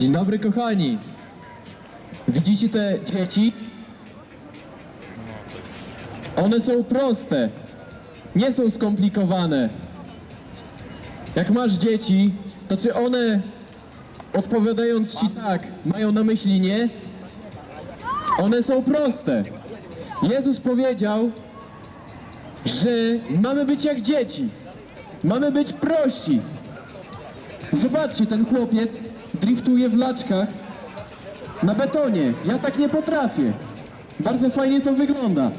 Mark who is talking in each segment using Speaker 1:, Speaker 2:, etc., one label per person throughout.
Speaker 1: Dzień dobry kochani. Widzicie te dzieci? One są proste. Nie są skomplikowane. Jak masz dzieci, to czy one odpowiadając ci tak, mają na myśli nie? One są proste. Jezus powiedział, że mamy być jak dzieci. Mamy być prości. Zobaczcie, ten chłopiec driftuje w laczkach na betonie. Ja tak nie potrafię. Bardzo fajnie to wygląda.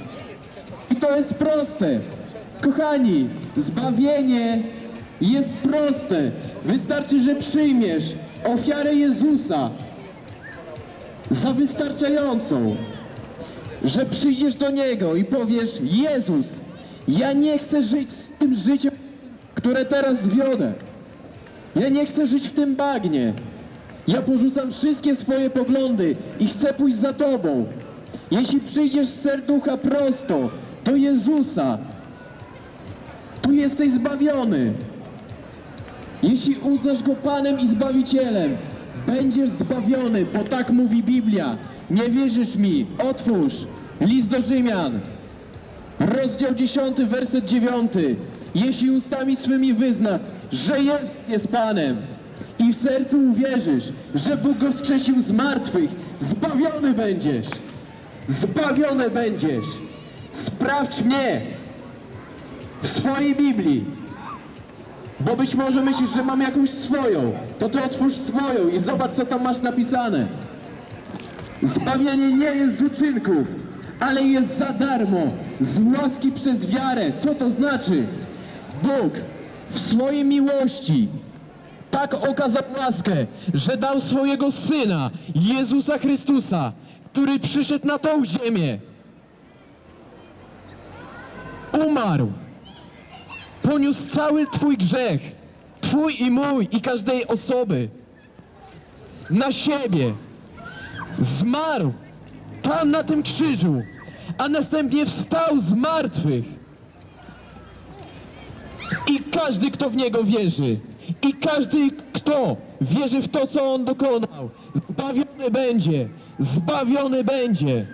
Speaker 1: I to jest proste. Kochani, zbawienie jest proste. Wystarczy, że przyjmiesz ofiarę Jezusa za wystarczającą. Że przyjdziesz do Niego i powiesz, Jezus, ja nie chcę żyć z tym życiem, które teraz zwiodę. Ja nie chcę żyć w tym bagnie. Ja porzucam wszystkie swoje poglądy i chcę pójść za Tobą. Jeśli przyjdziesz z serducha prosto do Jezusa, tu jesteś zbawiony. Jeśli uznasz Go Panem i Zbawicielem, będziesz zbawiony, bo tak mówi Biblia. Nie wierzysz mi? Otwórz list do Rzymian. Rozdział 10, werset 9. Jeśli ustami swymi wyznasz, że Jezus jest Panem i w sercu uwierzysz, że Bóg go wskrzesił z martwych, zbawiony będziesz. Zbawiony będziesz. Sprawdź mnie w swojej Biblii. Bo być może myślisz, że mam jakąś swoją. To ty otwórz swoją i zobacz, co tam masz napisane. Zbawienie nie jest z uczynków, ale jest za darmo, z łaski przez wiarę. Co to znaczy? Bóg w swojej miłości tak okazał łaskę, że dał swojego Syna, Jezusa Chrystusa, który przyszedł na tą ziemię. Umarł. Poniósł cały Twój grzech, Twój i mój i każdej osoby. Na siebie zmarł tam na tym krzyżu, a następnie wstał z martwych. I każdy, kto w Niego wierzy, i każdy, kto wierzy w to, co On dokonał, zbawiony będzie, zbawiony będzie.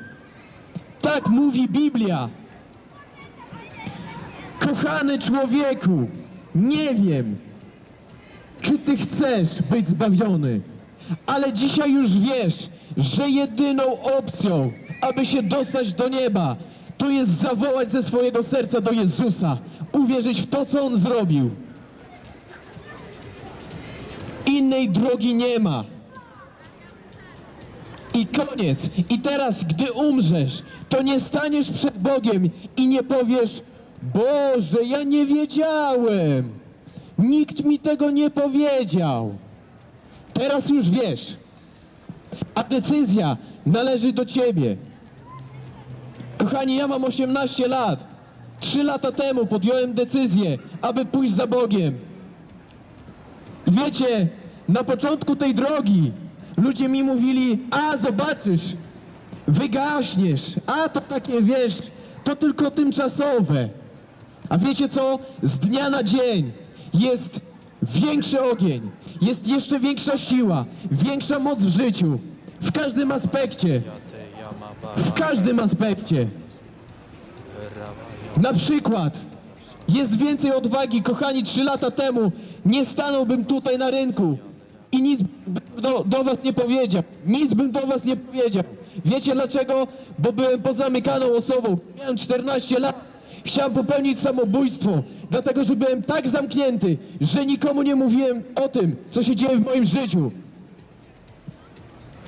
Speaker 1: Tak mówi Biblia. Kochany człowieku, nie wiem, czy ty chcesz być zbawiony, ale dzisiaj już wiesz, że jedyną opcją, aby się dostać do nieba, to jest zawołać ze swojego serca do Jezusa, uwierzyć w to, co On zrobił. Innej drogi nie ma. I koniec. I teraz, gdy umrzesz, to nie staniesz przed Bogiem i nie powiesz, Boże, ja nie wiedziałem. Nikt mi tego nie powiedział. Teraz już wiesz. A decyzja należy do ciebie. Kochani, ja mam 18 lat. Trzy lata temu podjąłem decyzję, aby pójść za Bogiem. Wiecie, na początku tej drogi ludzie mi mówili, a zobaczysz, wygaśniesz, a to takie, wiesz, to tylko tymczasowe. A wiecie co? Z dnia na dzień jest większy ogień, jest jeszcze większa siła, większa moc w życiu, w każdym aspekcie, w każdym aspekcie. Na przykład jest więcej odwagi. Kochani, trzy lata temu nie stanąłbym tutaj na rynku i nic do, do was nie powiedział. Nic bym do was nie powiedział. Wiecie dlaczego? Bo byłem pozamykaną osobą. Miałem 14 lat. Chciałem popełnić samobójstwo, dlatego że byłem tak zamknięty, że nikomu nie mówiłem o tym, co się dzieje w moim życiu.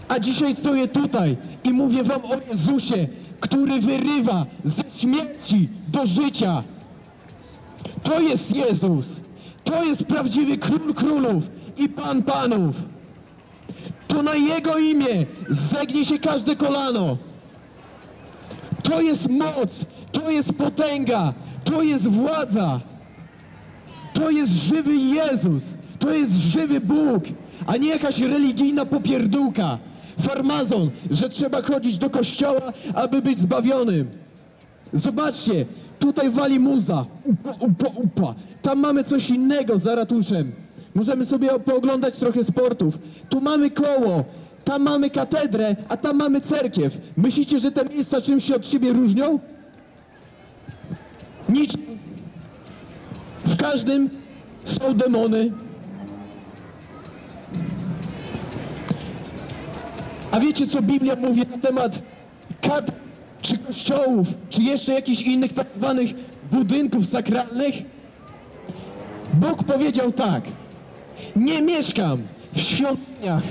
Speaker 1: A dzisiaj stoję tutaj i mówię wam o Jezusie, który wyrywa ze śmierci do życia. To jest Jezus. To jest prawdziwy król królów i pan panów. To na Jego imię zegnie się każde kolano. To jest moc, to jest potęga, to jest władza. To jest żywy Jezus, to jest żywy Bóg, a nie jakaś religijna popierdółka. Farmazon, że trzeba chodzić do kościoła, aby być zbawionym. Zobaczcie, tutaj wali muza. Upa, upa, upa. Tam mamy coś innego za ratuszem. Możemy sobie pooglądać trochę sportów. Tu mamy koło, tam mamy katedrę, a tam mamy cerkiew. Myślicie, że te miejsca czymś się od siebie różnią? Nic. W każdym są demony. A wiecie, co Biblia mówi na temat kat, czy kościołów, czy jeszcze jakichś innych tak zwanych budynków sakralnych? Bóg powiedział tak. Nie mieszkam w świątyniach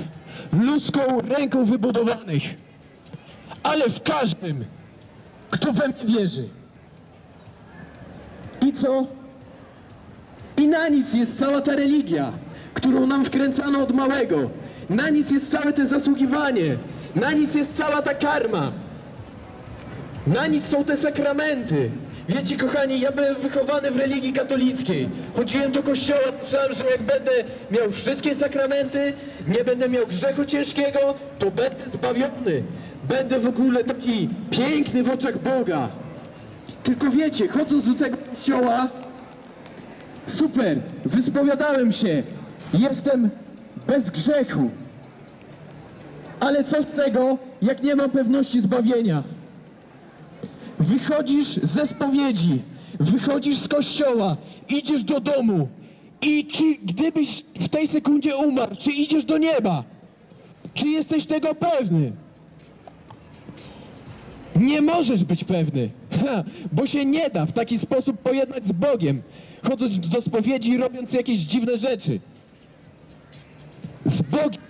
Speaker 1: ludzką ręką wybudowanych, ale w każdym, kto we mnie wierzy. I co? I na nic jest cała ta religia, którą nam wkręcano od małego. Na nic jest całe te zasługiwanie. Na nic jest cała ta karma. Na nic są te sakramenty. Wiecie, kochani, ja byłem wychowany w religii katolickiej. Chodziłem do kościoła, myślałem, że jak będę miał wszystkie sakramenty, nie będę miał grzechu ciężkiego, to będę zbawiony. Będę w ogóle taki piękny w oczach Boga. Tylko wiecie, chodząc do tego kościoła, super, wyspowiadałem się, jestem bez grzechu. Ale co z tego, jak nie mam pewności zbawienia? Wychodzisz ze spowiedzi, wychodzisz z kościoła, idziesz do domu i czy gdybyś w tej sekundzie umarł, czy idziesz do nieba? Czy jesteś tego pewny? Nie możesz być pewny, ha, bo się nie da w taki sposób pojednać z Bogiem, chodząc do spowiedzi i robiąc jakieś dziwne rzeczy. Z Bogiem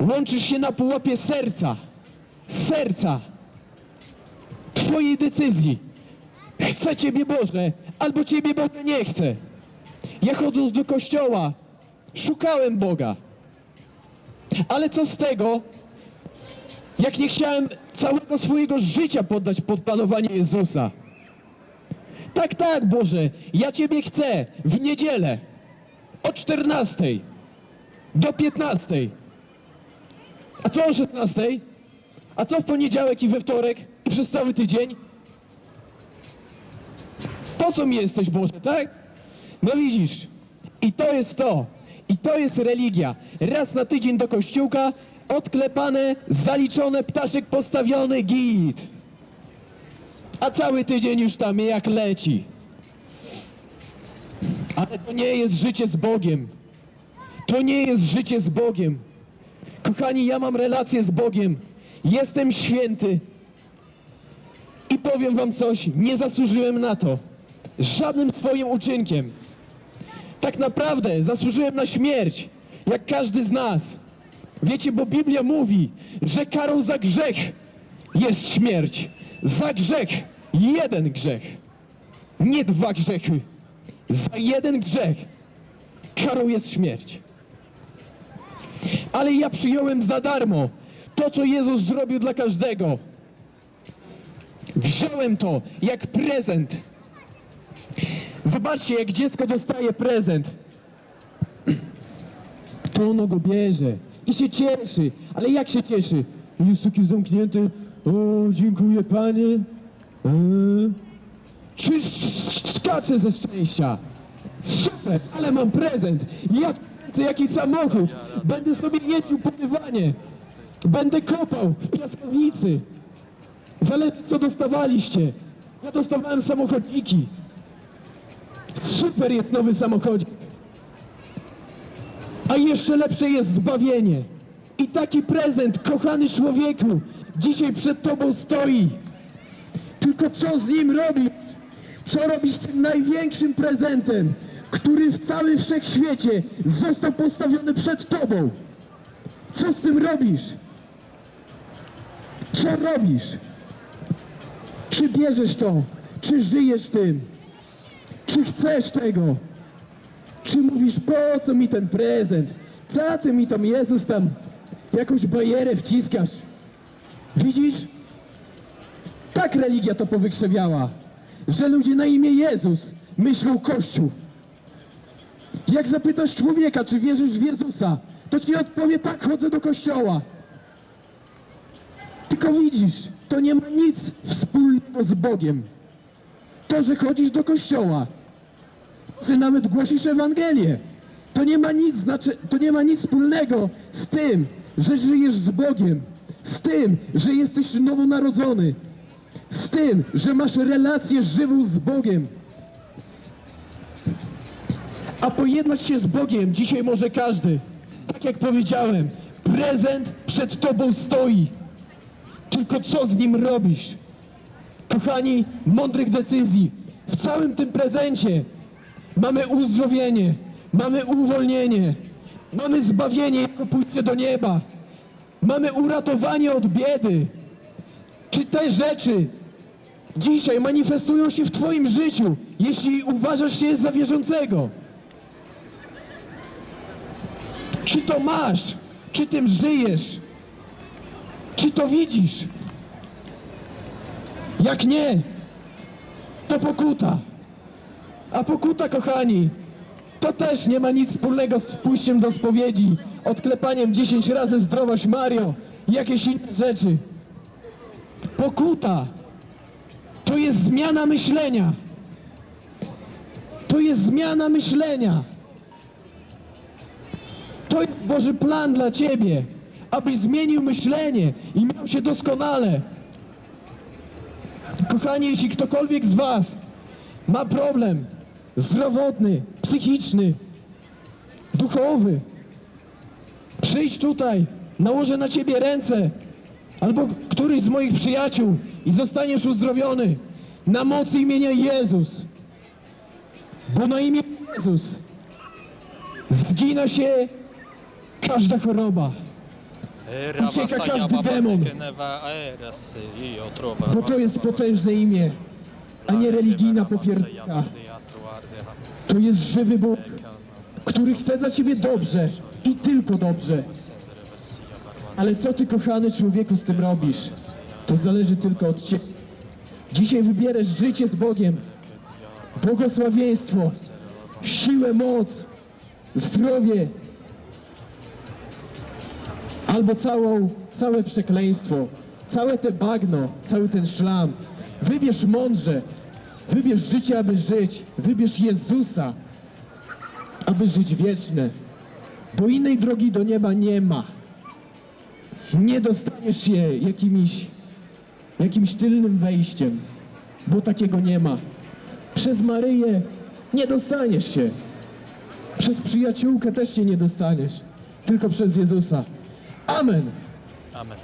Speaker 1: łączysz się na pułapie serca, serca, Twojej decyzji. Chce Ciebie Boże, albo Ciebie Boga nie chce. Ja chodząc do kościoła, szukałem Boga. Ale co z tego, jak nie chciałem całego swojego życia poddać pod panowanie Jezusa. Tak, tak, Boże, ja Ciebie chcę w niedzielę o 14 do 15. A co o 16? A co w poniedziałek i we wtorek przez cały tydzień? Po co mi jesteś, Boże, tak? No widzisz, i to jest to. I to jest religia. Raz na tydzień do kościółka, odklepane, zaliczone, ptaszek postawiony, git. A cały tydzień już tam jak leci. Ale to nie jest życie z Bogiem. To nie jest życie z Bogiem. Kochani, ja mam relację z Bogiem. Jestem święty. Powiem wam coś, nie zasłużyłem na to. Żadnym swoim uczynkiem. Tak naprawdę zasłużyłem na śmierć, jak każdy z nas. Wiecie, bo Biblia mówi, że karą za grzech jest śmierć. Za grzech jeden grzech. Nie dwa grzechy. Za jeden grzech karą jest śmierć. Ale ja przyjąłem za darmo to, co Jezus zrobił dla każdego. Wziąłem to jak prezent. Zobaczcie, jak dziecko dostaje prezent. To ono go bierze i się cieszy. Ale jak się cieszy? Jest taki zamknięty. O, dziękuję panie. Eee. Czy skacze ze szczęścia? Super, ale mam prezent. Ja chcę jakiś samochód. Będę sobie jeździł po. Będę kopał w piaskownicy. Zależy co dostawaliście. Ja dostawałem samochodziki. Super jest nowy samochodzik. A jeszcze lepsze jest zbawienie. I taki prezent, kochany człowieku, dzisiaj przed tobą stoi. Tylko co z nim robisz? Co robisz z tym największym prezentem, który w całym wszechświecie został postawiony przed tobą? Co z tym robisz? Co robisz? Czy bierzesz to? Czy żyjesz tym? Czy chcesz tego? Czy mówisz, po co mi ten prezent? Co ty mi tam, Jezus, tam jakąś barierę wciskasz? Widzisz? Tak religia to powykrzewiała, że ludzie na imię Jezus myślą Kościół. Jak zapytasz człowieka, czy wierzysz w Jezusa, to ci odpowie, tak, chodzę do kościoła. Tylko widzisz, to nie ma nic wspólnego z Bogiem. To, że chodzisz do kościoła, że nawet głosisz Ewangelię, to nie ma nic znaczy, to nie ma nic wspólnego z tym, że żyjesz z Bogiem, z tym, że jesteś nowonarodzony, z tym, że masz relację żywą z Bogiem. A pojednać się z Bogiem dzisiaj może każdy. Tak jak powiedziałem, prezent przed tobą stoi. Tylko co z nim robisz? Kochani, mądrych decyzji. W całym tym prezencie mamy uzdrowienie, mamy uwolnienie, mamy zbawienie jako pójście do nieba, mamy uratowanie od biedy. Czy te rzeczy dzisiaj manifestują się w Twoim życiu, jeśli uważasz się za wierzącego? Czy to masz? Czy tym żyjesz? Czy to widzisz? Jak nie, to pokuta. A pokuta, kochani, to też nie ma nic wspólnego z pójściem do spowiedzi, odklepaniem 10 razy zdrowość Mario jakieś inne rzeczy. Pokuta to jest zmiana myślenia. To jest zmiana myślenia. To jest Boży plan dla Ciebie, abyś zmienił myślenie i miał się doskonale. Kochani, jeśli ktokolwiek z Was ma problem zdrowotny, psychiczny, duchowy, przyjdź tutaj, nałożę na Ciebie ręce, albo któryś z moich przyjaciół i zostaniesz uzdrowiony na mocy imienia Jezus. Bo na imię Jezus zgina się każda choroba, Ucieka każdy demon. bo to jest potężne imię, a nie religijna popierdka. To jest żywy Bóg, który chce dla Ciebie dobrze i tylko dobrze. Ale co Ty, kochany człowieku, z tym robisz? To zależy tylko od Ciebie. Dzisiaj wybierasz życie z Bogiem, błogosławieństwo, siłę, moc, zdrowie, albo całą, całe przekleństwo, całe te bagno, cały ten szlam. Wybierz mądrze, wybierz życie, aby żyć, wybierz Jezusa, aby żyć wieczne, bo innej drogi do nieba nie ma. Nie dostaniesz się jakimiś, jakimś tylnym wejściem, bo takiego nie ma. Przez Maryję nie dostaniesz się. Przez przyjaciółkę też się nie dostaniesz, tylko przez Jezusa. Amen.
Speaker 2: Amen.